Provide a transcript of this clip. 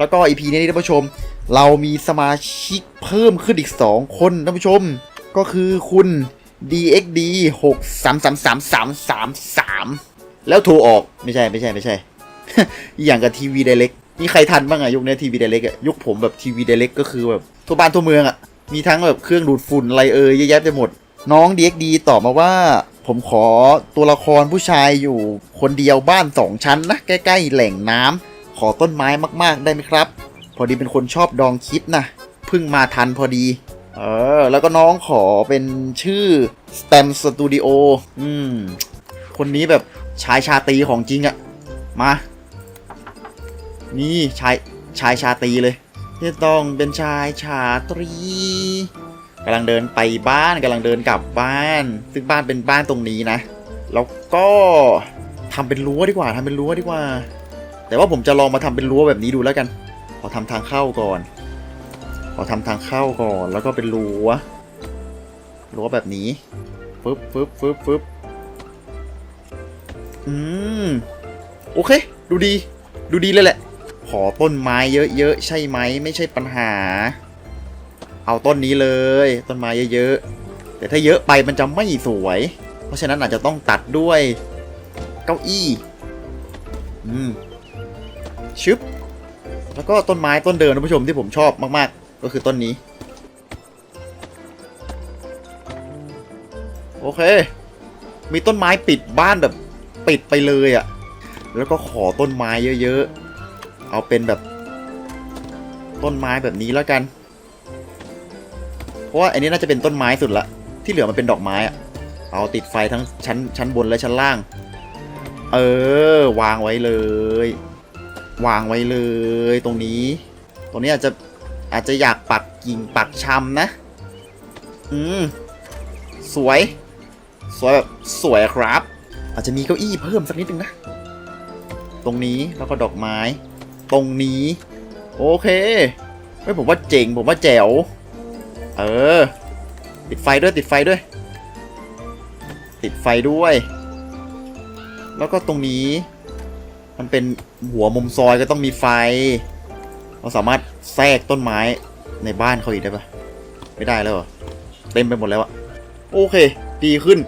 แล้วก็ EP นี้ท่านผู้ชม เรามีสมาชิกเพิ่มขึ้นอีก 2 คนท่านผู้ชม ก็คือคุณ DXD 6 3 3 3 3 3 3 แล้วโทรออกไม่ใช่ไม่ใช่ไม่ใช่ อย่างกับทีวีไดเล็กมีใครทันบ้างอะยุคนี้ทีวีไดเล็กอะยุคผมแบบทีวีไดเล็กก็คือแบบทั่วบ้านทั่วเมืองอะมีทั้งแบบเครื่องดูดฝุ่นอะไรเอ่ยเยอะแยะไปหมด น้อง DXD ตอบมาว่า ผมขอตัวละครผู้ชายอยู่คนเดียวบ้านสองชั้นนะใกล้ ๆ แหล่งน้ำ ขอต้นไม้มากๆได้ไหมครับ พอดีเป็นคนชอบดองคลิปนะเพิ่งมาทันพอดี เออ แล้วก็น้องขอเป็นชื่อ Stem Studio อืม คนนี้แบบชายชาตรีของจริงอะมา นี่ชายชายชาตรีเลยที่ต้องเป็นชายชาตรีกำลังเดินไปบ้านกำลังเดินกลับบ้าน ซึ่งบ้านเป็นบ้านตรงนี้นะ แล้วก็ทำเป็นรั้วดีกว่าทำเป็นรั้วดีกว่า แต่ว่าผมจะลองมาทำเป็นรั้วแบบนี้ดูแล้วกัน ขอทำทางเข้าก่อน ขอทำทางเข้าก่อน แล้วก็เป็นรั้ว รั้วแบบนี้ ฟึบฟึบฟึบฟึบอืม โอเค ดูดี ดูดีเลยแหละ ขอต้นไม้เยอะๆ ใช่ไหม ไม่ใช่ปัญหา เอาต้นนี้เลย ต้นไม้เยอะๆ แต่ถ้าเยอะไปมันจะไม่สวย เพราะฉะนั้นอาจจะต้องตัดด้วย เก้าอี้ อืม ชึบ แล้วก็ต้นไม้ต้นเดิมท่านผู้ชมที่ผมชอบมากๆ ก็คือต้นนี้ โอเค มีต้นไม้ปิดบ้านแบบปิดไปเลยอะ่ะ แล้วก็ขอต้นไม้เยอะๆ เอาเป็นแบบ ต้นไม้แบบนี้แล้วกัน เพราะว่าอันนี้น่าจะเป็นต้นไม้สุดละ ที่เหลือมันเป็นดอกไม้อะเอาติดไฟทั้งชั้นชั้นบนและชั้นล่าง เออ วางไว้เลย วางไว้เลยตรงนี้ ตรงนี้อาจจะอาจจะอยากปักกิ่งปักชำนะ อืม สวย สวยแบบสวยครับ อาจจะมีเก้าอี้เพิ่มสักนิดนึงนะ ตรงนี้แล้วก็ดอกไม้ ตรงนี้ โอเคไม่ผมว่าเจ๋งผมว่าแจ๋ว เออ ติดไฟด้วยติดไฟด้วย ติดไฟด้วย แล้วก็ตรงนี้ มันเป็นหัวมุมซอยก็ต้องมีไฟ เราสามารถแทรกต้นไม้ในบ้านเขาอีกได้ปะไม่ได้แล้วเหรอเต็มไปหมดแล้วอะโอเค ดีขึ้น